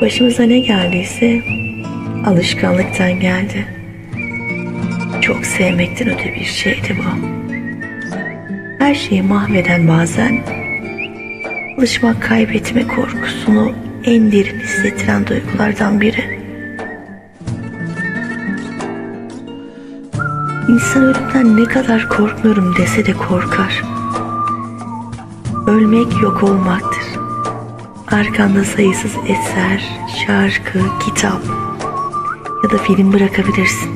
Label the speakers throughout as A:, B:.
A: Başımıza ne geldiyse alışkanlıktan geldi. Çok sevmekten öte bir şeydi bu. Her şeyi mahveden bazen alışmak kaybetme korkusunu en derin hissettiren duygulardan biri. İnsan ölümden ne kadar korkmuyorum dese de korkar. Ölmek yok olmaktır. Arkanda sayısız eser, şarkı, kitap ya da film bırakabilirsin.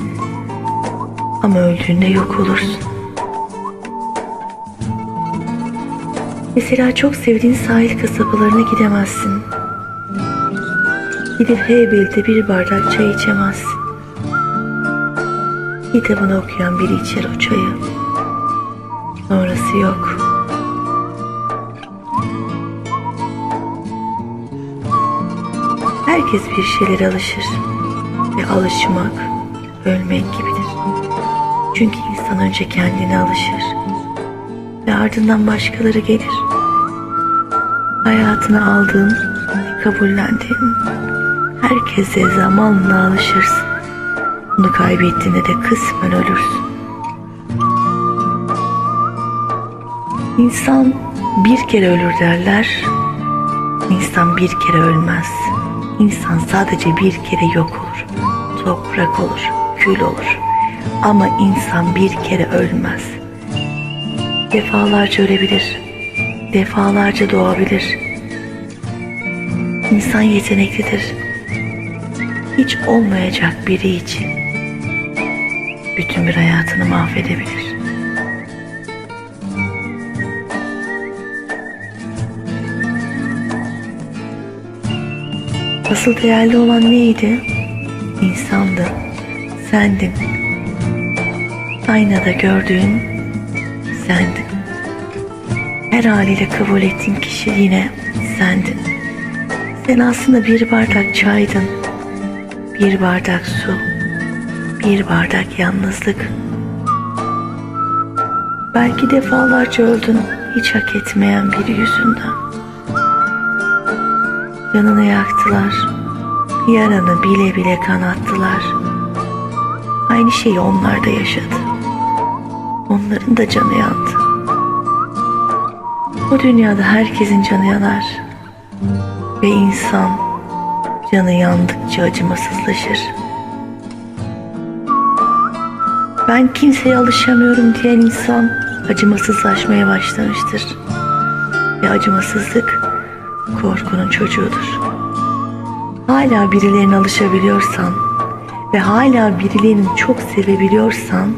A: Ama öldüğünde yok olursun. Mesela çok sevdiğin sahil kasabalarına gidemezsin. Gidip Heybeli'de bir bardak çay içemezsin. Kitabını okuyan biri içer o çayı. Sonrası yok. Herkes bir şeylere alışır ve alışmak ölmek gibidir. Çünkü insan önce kendine alışır ve ardından başkaları gelir. Hayatına aldığın ve kabullendiğin herkese zamanla alışırsın. Bunu kaybettiğinde de kısmen ölürsün. İnsan bir kere ölür derler. İnsan bir kere ölmez. İnsan sadece bir kere yok olur. Toprak olur, kül olur. Ama insan bir kere ölmez. Defalarca ölebilir. Defalarca doğabilir. İnsan yeteneklidir. Hiç olmayacak biri için bütün bir hayatını mahvedebilir. Asıl değerli olan neydi? İnsandı, sendin. Aynada gördüğün sendin. Her haliyle kabul ettiğin kişi yine sendin. Sen aslında bir bardak çaydın, bir bardak su, bir bardak yalnızlık. Belki defalarca öldün hiç hak etmeyen biri yüzünden. Canını yaktılar, yaranı bile bile kanattılar. Aynı şeyi onlar da yaşadı. Onların da canı yandı. Bu dünyada herkesin canı yanar. Ve insan canı yandıkça acımasızlaşır. Ben kimseye alışamıyorum diyen insan acımasızlaşmaya başlamıştır. Ve acımasızlık korkunun çocuğudur. Hala birilerine alışabiliyorsan ve hala birilerini çok sevebiliyorsan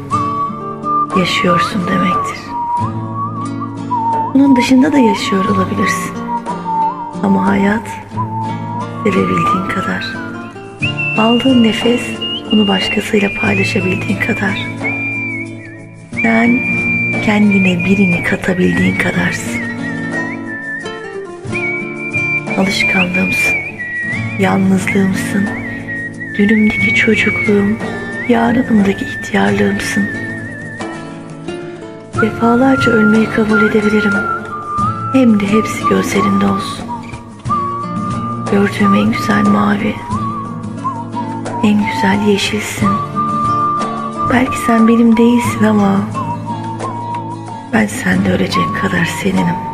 A: yaşıyorsun demektir. Bunun dışında da yaşıyor olabilirsin. Ama hayat sevebildiğin kadar. Aldığın nefes onu başkasıyla paylaşabildiğin kadar. Sen kendine birini katabildiğin kadarsın. Alışkanlığımsın, yalnızlığımsın, dünümdeki çocukluğum, yarınımdaki ihtiyarlığımsın. Defalarca ölmeyi kabul edebilirim. Hem de hepsi gözlerinde olsun. Gördüğüm en güzel mavi, en güzel yeşilsin. Belki sen benim değilsin ama ben sende ölecek kadar seninim.